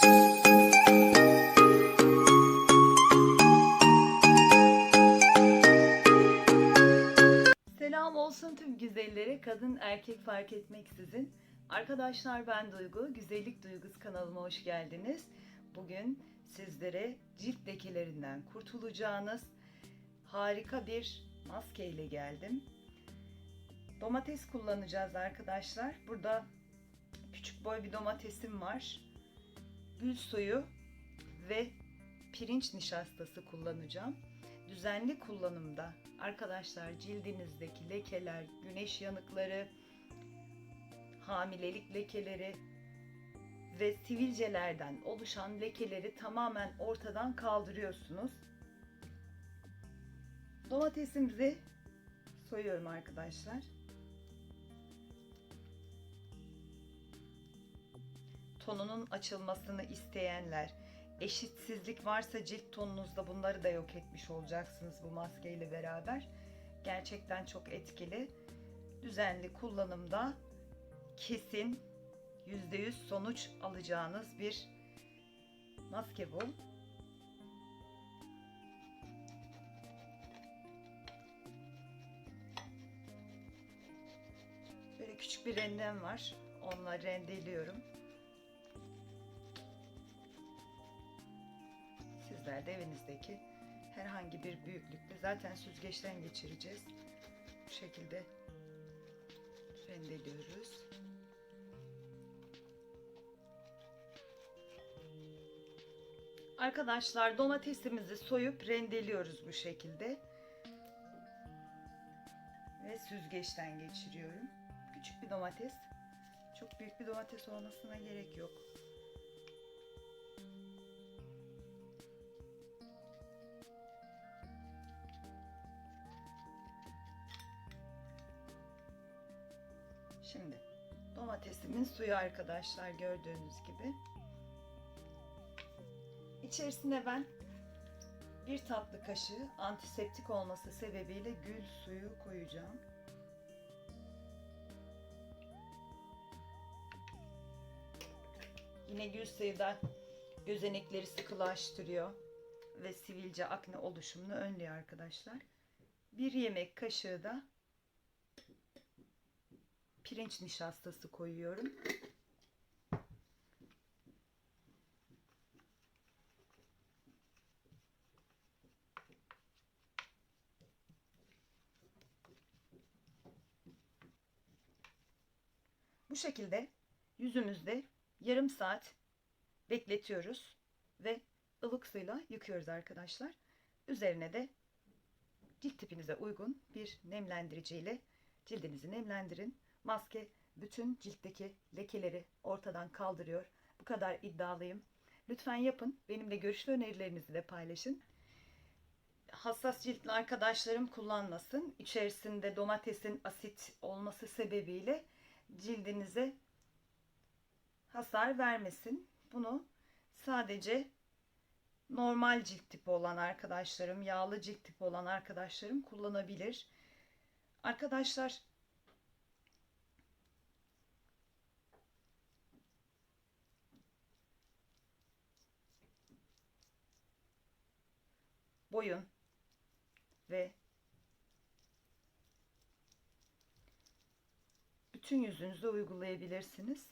Selam olsun tüm güzellere, kadın erkek fark etmeksizin. Arkadaşlar ben Duygu, Güzellik Duygusu kanalıma hoş geldiniz. Bugün sizlere cilt lekelerinden kurtulacağınız harika bir maske ile geldim. Domates kullanacağız arkadaşlar. Burada küçük boy bir domatesim var. Gül suyu ve pirinç nişastası kullanacağım. Düzenli kullanımda arkadaşlar cildinizdeki lekeler, güneş yanıkları, hamilelik lekeleri ve sivilcelerden oluşan lekeleri tamamen ortadan kaldırıyorsunuz. Domatesimizi soyuyorum arkadaşlar. Tonunun açılmasını isteyenler, eşitsizlik varsa cilt tonunuzda bunları da yok etmiş olacaksınız bu maskeyle beraber. Gerçekten çok etkili. Düzenli kullanımda kesin %100 sonuç alacağınız bir maske bu. Böyle küçük bir rendem var. Onunla rendeliyorum. Sizler de evinizdeki herhangi bir büyüklükte zaten süzgeçten geçireceğiz. Bu şekilde rendeliyoruz. Arkadaşlar domatesimizi soyup rendeliyoruz bu şekilde. Ve süzgeçten geçiriyorum. Küçük bir domates. Çok büyük bir domates olmasına gerek yok. Şimdi domatesimin suyu arkadaşlar gördüğünüz gibi. İçerisine ben bir tatlı kaşığı antiseptik olması sebebiyle gül suyu koyacağım. Yine gül suyu da gözenekleri sıkılaştırıyor ve sivilce akne oluşumunu önlüyor arkadaşlar. Bir yemek kaşığı da pirinç nişastası koyuyorum. Bu şekilde yüzümüzde yarım saat bekletiyoruz ve ılık suyla yıkıyoruz arkadaşlar. Üzerine de cilt tipinize uygun bir nemlendiriciyle cildinizi nemlendirin. Maske bütün ciltteki lekeleri ortadan kaldırıyor. Bu kadar iddialıyım. Lütfen yapın. Benimle görüş ve önerilerinizi de paylaşın. Hassas ciltli arkadaşlarım kullanmasın. İçerisinde domatesin asit olması sebebiyle cildinize hasar vermesin. Bunu sadece normal cilt tipi olan arkadaşlarım, yağlı cilt tipi olan arkadaşlarım kullanabilir. Arkadaşlar boyun ve bütün yüzünüze uygulayabilirsiniz.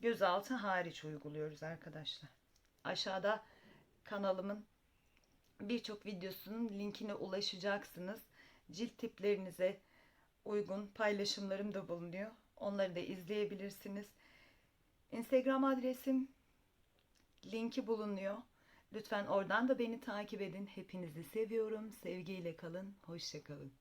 Gözaltı hariç uyguluyoruz arkadaşlar. Aşağıda kanalımın birçok videosunun linkine ulaşacaksınız. Cilt tiplerinize uygun paylaşımlarım da bulunuyor. Onları da izleyebilirsiniz. Instagram adresim linki bulunuyor. Lütfen oradan da beni takip edin. Hepinizi seviyorum. Sevgiyle kalın. Hoşçakalın.